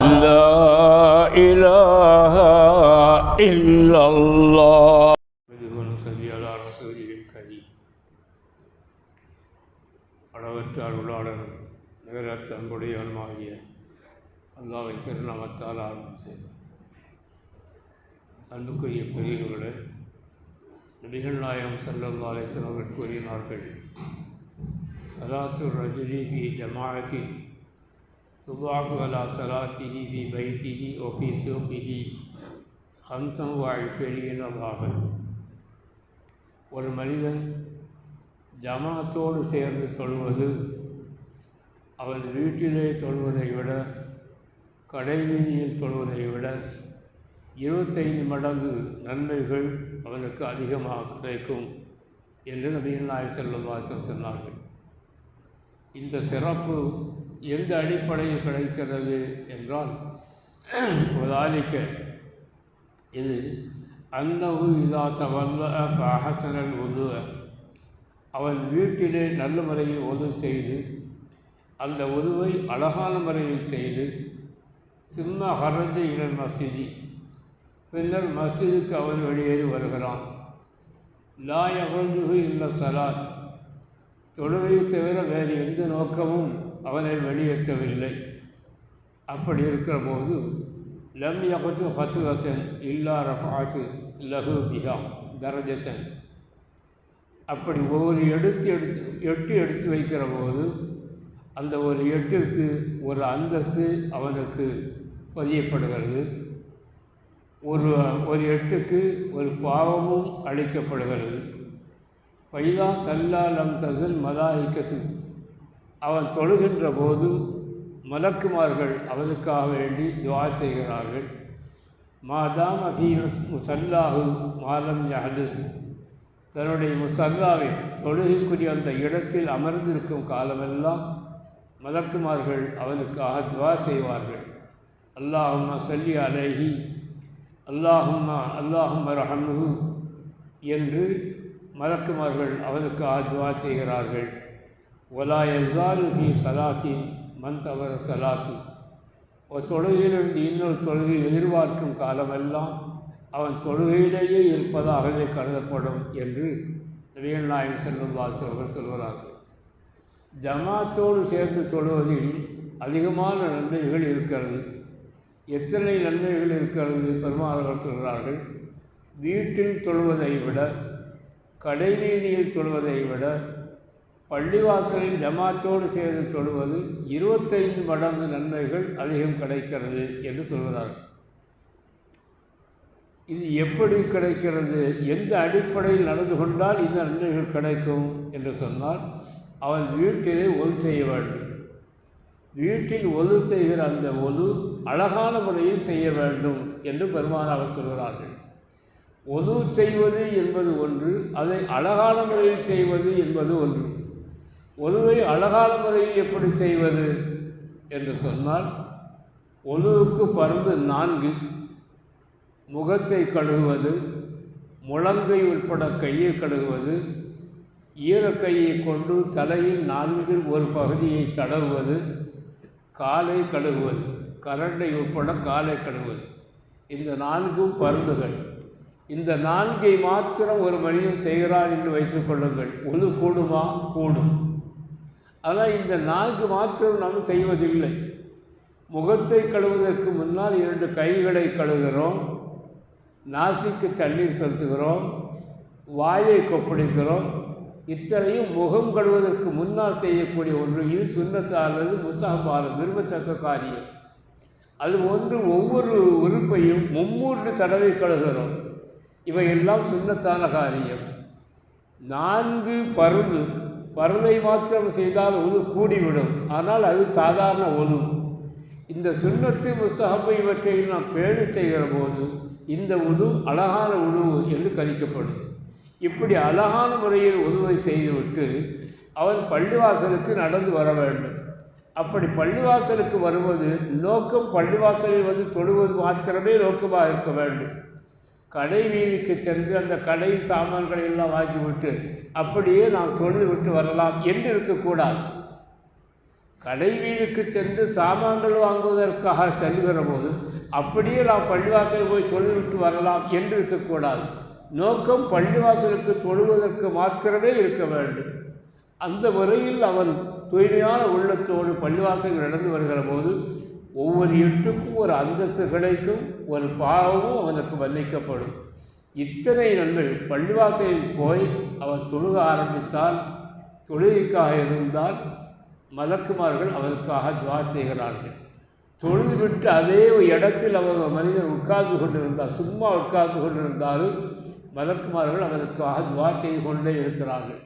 لا إله إلا الله ونصلي على رسوله الكريم அளவற்ற அருளாளர் நிகரற்ற அன்புடையவனுமாகிய அல்லாவின் திருநாமத்தால் ஆரம்பம் செய்தார் அன்புக்குரிய பெரியவர்களே நபிகள் நாயகம் சல்லல்லா அலிஸ்லாம் அவர்கள் கூறினார்கள் சலாத்து ரஜுலி ஃபி صبح துபாக்கு அலா சலாத்திஹி ஃபி பைத்திஹி ஒஃபி சூக்கிஹி ஹம்சம் வாழ்ஃபெரியன் ஒரு மனிதன் ஜமாத்தோடு சேர்ந்து தொழுவது அவன் வீட்டிலே தொழுவதை விட கடை வீதியில் தொழுவதை விட இருபத்தைந்து மடங்கு நன்மைகள் அவனுக்கு அதிகமாக கிடைக்கும் என்று நபிகள் நாயர் செல்வவாசம் சொன்னார்கள். இந்த சிறப்பு எந்த அடிப்படையில் கிடைக்கிறது என்றால் உதாலிக்க இது அன்னவு இதா தவல்ல அஹசனல் உதுவ அவன் வீட்டிலே நல்ல முறையில் உதவு செய்து அந்த உதுவை அழகான முறையில் செய்து சிம்ம ஹரஜ இளன் மஸ்ஜிதி. பின்னர் மஸ்ஜிதுக்கு அவன் வெளியேறி வருகிறான். லா யஹ்ருஜுஹு இல்ல சலாத். தொழுவை தவிர வேறு எந்த நோக்கமும் அவனை வெளியேற்றவில்லை. அப்படி இருக்கிற போது லம் யகத்து ஹத்துவத்தன் இல்லா ரஃபாத்து லகு பிகா தரஜத்தன் அப்படி ஒவ்வொரு எடுத்து எடுத்து எட்டு எடுத்து வைக்கிற போது அந்த ஒரு எட்டிற்கு ஒரு அந்தஸ்து அவனுக்கு பதியப்படுகிறது. ஒரு ஒரு எட்டுக்கு ஒரு பாவமும் அளிக்கப்படுகிறது. பைதா சல்லாலம் தசல் மலாய்க்கத்து. அவன் தொழுகின்ற போது மலக்குமார்கள் அவனுக்காக வேண்டி துவா செய்கிறார்கள். மாதாம் அபி முசல்லாஹு மாலம் யஹலிஸ். தன்னுடைய முசல்லாவில் தொழுகைக்குரிய அந்த இடத்தில் அமர்ந்திருக்கும் காலமெல்லாம் மலக்குமார்கள் அவனுக்காக துவா செய்வார்கள். அல்லாஹும்மா சல்லி அலேஹி அல்லாஹும்மா அல்லாஹும் ரஹமுஹு என்று மலக்குமார்கள் அவனுக்கு துவா செய்கிறார்கள். ஒலா எஸ்ஸாலு ஃபி சலாசி மன் சலாசி. ஒரு தொழுகையிலிருந்து இன்னொரு தொழுகை எதிர்பார்க்கும் காலமெல்லாம் அவன் தொழுகையிலேயே இருப்பதாகவே கருதப்படும் என்று நபிகள் நாயகம் செல்லும் வாசல் சொல்கிறார்கள். ஜமாத்தோடு சேர்ந்து தொழுவதில் அதிகமான நன்மைகள் இருக்கிறது. எத்தனை நன்மைகள் இருக்கிறது? பெருமாளர்கள் சொல்கிறார்கள். வீட்டில் தொழுவதை விட கடைவீதியில் தொழுவதை விட பள்ளிவாசலில் ஜமாத்தோடு சேர்ந்து தொழுவது இருபத்தைந்து மடங்கு நன்மைகள் அதிகம் கிடைக்கிறது என்று சொல்கிறார்கள். இது எப்படி கிடைக்கிறது? எந்த அடிப்படையில் நடந்து கொண்டால் இந்த நன்மைகள் கிடைக்கும் என்று சொன்னால் அவன் வீட்டிலே ஒது செய்ய வேண்டும். வீட்டில் ஒது செய்கிற அந்த ஒது அழகான முறையில் செய்ய வேண்டும் என்று பெருமானார் சொல்கிறார்கள். ஒது செய்வது என்பது ஒன்று அதை அழகான முறையில் செய்வது என்பது ஒன்று. ஒதுவை அழகான முறையில் எப்படி செய்வது என்று சொன்னால் ஒதுவுக்கு பருந்து நான்கு. முகத்தை கழுகுவது முழங்கை உட்பட கையை கழுகுவது ஈரக்கையை கொண்டு தலையில் நான்கில் ஒரு பகுதியை தடவுவது காலை கழுகுவது கரண்டை உட்பட காலை கழுவுவது. இந்த நான்கும் பருந்துகள். இந்த நான்கை மாத்திரம் ஒரு மனிதன் செய்கிறான் என்று வைத்துக் கொள்ளுங்கள். ஒழு கூடுமா? கூடும். ஆனால் இந்த நான்கு மாத்திரம் நாம் செய்வதில்லை. முகத்தை கழுவுவதற்கு முன்னால் இரண்டு கைகளை கழுவுகிறோம். நாசிக்கு தண்ணீர் செலுத்துகிறோம். வாயை கொப்பளிக்கிறோம். இத்தனையும் முகம் கழுவதற்கு முன்னால் செய்யக்கூடிய ஒன்று இது சுண்ணத்தானது முஸ்தகமானது விரும்பத்தக்க காரியம். அது ஒன்று ஒவ்வொரு உறுப்பையும் மும்மூன்று தடவை கழுகிறோம் இவையெல்லாம் சுண்ணத்தான காரியம். நான்கு பருந்து பருதை மாத்திரம் செய்தால் ஒது கூடிவிடும். ஆனால் அது சாதாரண ஒது இந்த சுண்ணத்து முஸ்தகப்பை இவற்றை நாம் பேணி செய்கிற போது இந்த உது அழகான உணவு என்று கணிக்கப்படும். இப்படி அழகான முறையில் உதவை செய்துவிட்டு அவன் பள்ளிவாசலுக்கு நடந்து வர வேண்டும். அப்படி பள்ளிவாசலுக்கு வருவது நோக்கம் பள்ளிவாசலில் வந்து தொழுவது மாத்திரமே நோக்கமாக இருக்க வேண்டும். கடை வீதிக்கு சென்று அந்த கடை சாமான்களை எல்லாம் வாங்கிவிட்டு அப்படியே நாம் தொழில் விட்டு வரலாம் என்று இருக்கக்கூடாது. கடை வீதிக்கு சென்று சாமான்கள் வாங்குவதற்காக செல்கிற போது அப்படியே நாம் பள்ளிவாசல் போய் சொல்லிவிட்டு வரலாம் என்று இருக்கக்கூடாது. நோக்கம் பள்ளிவாசலுக்கு தொழுவதற்கு மாத்திரமே இருக்க வேண்டும். அந்த முறையில் அவன் தூய்மையான உள்ளத்தோடு பள்ளிவாசல் நடந்து வருகிற போது ஒவ்வொரு எட்டுக்கும் ஒரு அந்தஸ்து கிடைக்கும் ஒரு பாவமும் அவனுக்கு மன்னிக்கப்படும். இத்தனை நன்மை பள்ளிவாசலில் போய் அவன் தொழுக ஆரம்பித்தால் தொழுகைக்காக இருந்தால் மலக்குமார்கள் அவனுக்காக துவா செய்கிறார்கள். தொழுது விட்டு அதே இடத்தில் அவர் மனிதன் உட்கார்ந்து கொண்டிருந்தார் சும்மா உட்கார்ந்து கொண்டிருந்தாலும் மலக்குமார்கள் அவனுக்காக துவா செய்து கொண்டே இருக்கிறார்கள்.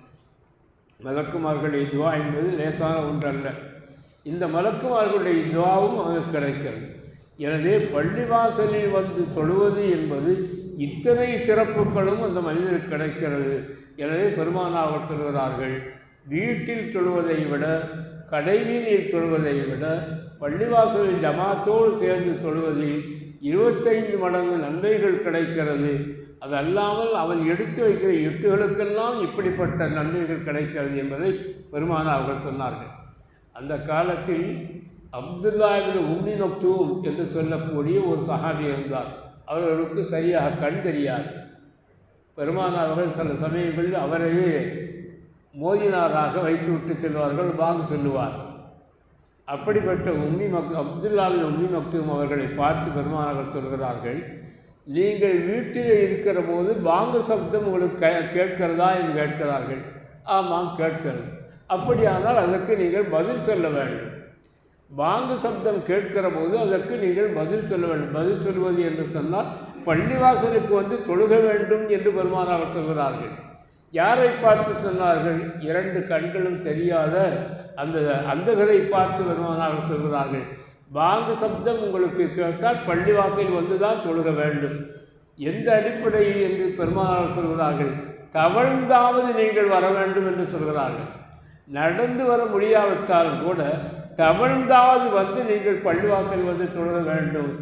மலக்குமார்களுடைய துவா என்பது லேசான ஒன்றல்ல. இந்த மலக்குமார்களுடைய துவாவும் அவனுக்கு கிடைக்கிறது. எனவே பள்ளிவாசலில் வந்து தொழுவது என்பது இத்தனை சிறப்புகளும் அந்த மனிதனுக்கு கிடைக்கிறது. எனவே பெருமானாவர் சொல்கிறார்கள் வீட்டில் தொழுவதை விட கடைவீதியில் தொழுவதை விட பள்ளிவாசலில் ஜமாத்தோடு சேர்ந்து தொழுவதில் இருபத்தைந்து மடங்கு நன்மைகள் கிடைக்கிறது. அது அல்லாமல் அவன் எடுத்து வைக்கிற எட்டுகளுக்கெல்லாம் இப்படிப்பட்ட நன்மைகள் கிடைக்கிறது என்பதை பெருமானாவர்கள் சொன்னார்கள். அந்த காலத்தில் அப்துல்லாவின் உம்மி மக்தூம் என்று சொல்லக்கூடிய ஒரு சஹாபி இருந்தார். அவர்களுக்கு சரியாக கண் தெரியாது. பெருமானார் அவர்கள் சில சமயங்களில் அவரையே மோதினாராக வைத்து விட்டு செல்வார்கள் வாங்க சொல்லுவார். அப்படிப்பட்ட உம்மி மக் அப்துல்லாவின் உம்மி மக்தூம் அவர்களை பார்த்து பெருமானார்கள் சொல்கிறார்கள் நீங்கள் வீட்டில் இருக்கிற போது வாங்கு சப்தம் உங்களுக்கு கேட்கிறதா? என்று கேட்கிறார்கள். ஆமாம் கேட்கிறது. அப்படியானால் அதற்கு நீங்கள் பதில் சொல்ல வேண்டும். வாங்கு சப்தம் கேட்கிற போது அதற்கு நீங்கள் பதில் சொல்ல வேண்டும். பதில் சொல்வது என்று சொன்னால் பள்ளிவாசலுக்கு வந்து தொழுக வேண்டும் என்று பெருமானார் சொல்கிறார்கள். யாரை பார்த்து சொன்னார்கள்? இரண்டு கண்களும் தெரியாத அந்த அந்தகரை பார்த்து பெருமானாக சொல்கிறார்கள். வாங்கு சப்தம் உங்களுக்கு கேட்டால் பள்ளிவாசல் வந்து தான் தொழுக வேண்டும். எந்த அடிப்படையில் என்று பெருமானார் சொல்கிறார்கள்? தவழ்ந்தாவது நீங்கள் வர வேண்டும் என்று சொல்கிறார்கள். நடந்து வர முடியாவிட்டாலும் கூட தமிழ்ந்தாவது வந்து நீங்கள் பள்ளிவாசல் வந்து தொடர வேண்டும்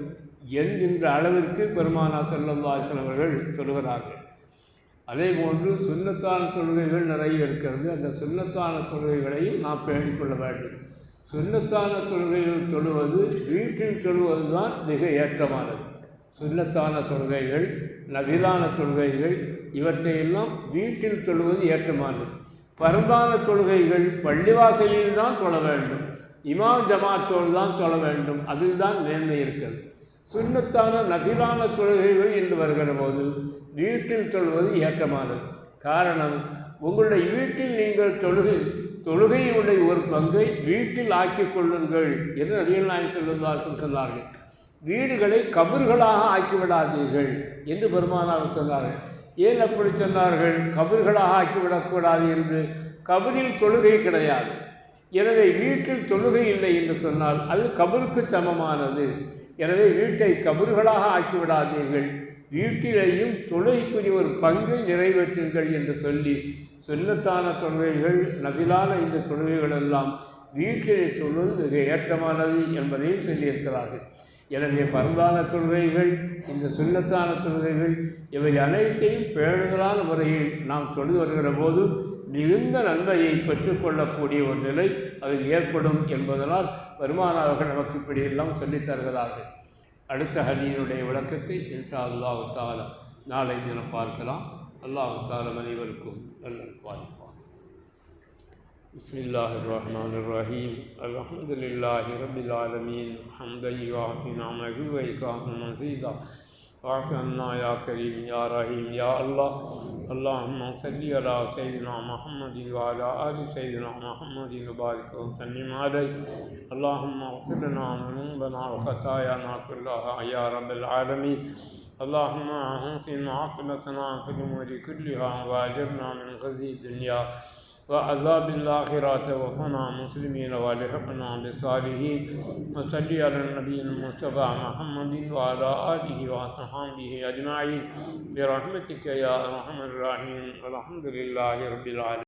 என்கின்ற அளவிற்கு பெருமானா செல்லம்வாசன் அவர்கள் சொல்கிறார்கள் அதே போன்று சுண்ணத்தான தொழுகைகள் நிறைய இருக்கிறது. அந்த சுண்ணத்தான தொழுகைகளையும் நாம் பேணிக்கொள்ள வேண்டும். சுண்ணத்தான தொழுகைகள் தொழுவது வீட்டில் தொழுவது தான் மிக ஏற்றமானது. சுண்ணத்தான தொழுகைகள் நபிலான தொழுகைகள் இவற்றையெல்லாம் வீட்டில் தொழுவது ஏற்றமானது. பரந்தான தொழுகைகள் பள்ளிவாசலில் தான் தொழ வேண்டும். இமாம் ஜமாத்தோடு தான் தொழ வேண்டும். அதில் தான் மேன்மை இருக்கிறது. சுண்ணத்தான நபிலான தொழுகைகள் என்று வருகிற போது வீட்டில் தொழுவது ஏற்றமானது காரணம் உங்களுடைய வீட்டில் நீங்கள் தொழுகை தொழுகையுடைய ஒரு பங்கை வீட்டில் ஆக்கிக் கொள்ளுங்கள் என்று நபிகள் நாயகம் சொல்லுவார்கள் சொன்னார்கள். வீடுகளை கபர்களாக ஆக்கிவிடாதீர்கள் என்று பெருமானார் சொன்னார்கள். ஏன் அப்படி சொன்னார்கள்? கபர்களாக ஆக்கிவிடக்கூடாது என்று. கபரில் தொழுகை கிடையாது. எனவே வீட்டில் தொழுகை இல்லை என்று சொன்னால் அது கபருக்கு சமமானது. எனவே வீட்டை கபர்களாக ஆக்கிவிடாதீர்கள். வீட்டிலேயும் தொழுகைக்குரிய ஒரு பங்கை நிறைவேற்றுங்கள் என்று சொல்லி சொன்னத்தான தொழுகைகள் நபிலான இந்த தொழுகைகள் எல்லாம் வீட்டிலே தொழுவது மிக ஏற்றமானது என்பதையும் சொல்லியிருக்கிறார்கள். எனவே பரந்தான தொழுகைகள் இந்த சுண்ணத்தான தொழுகைகள் இவை அனைத்தையும் பேணுதலான முறையில் நாம் தொழுது வருகிற போது மிகுந்த நன்மையை பெற்றுக்கொள்ளக்கூடிய ஒரு நிலை அதில் ஏற்படும் என்பதனால் வருமானவர்கள் நமக்கு இப்படியெல்லாம் சொல்லித் தருகிறார்கள். அடுத்த ஹதியினுடைய விளக்கத்தை இன்ஷா அல்லாஹு தாலம் நாளை தினம் பார்க்கலாம். அல்லாஹு தாலம் அனைவருக்கும் நல்ல بسم اللہ الرحمن الرحیم الحمد للہ رب العالمین حمد مزیدہ عاف یا کریم یا رحیم یا اللہ اللہ صلی علی سیدنا محمد وعلا آل سیدنا محمد وبارک وسلم علیہ اللہم اغفر لنا ذنوبنا وخطایانا كلها یا رب العالمین اللہم احسن عاقبتنا فی الامور كلها واجرنا من خزي الدنيا. وعذاب الآخرة وفنا مسلمين والحقنا بالصالحين وصلي على النبي المصطفى محمد وعلى آله وصحبه أجمعين برحمتك يا أرحم الراحمين والحمد لله رب العالمين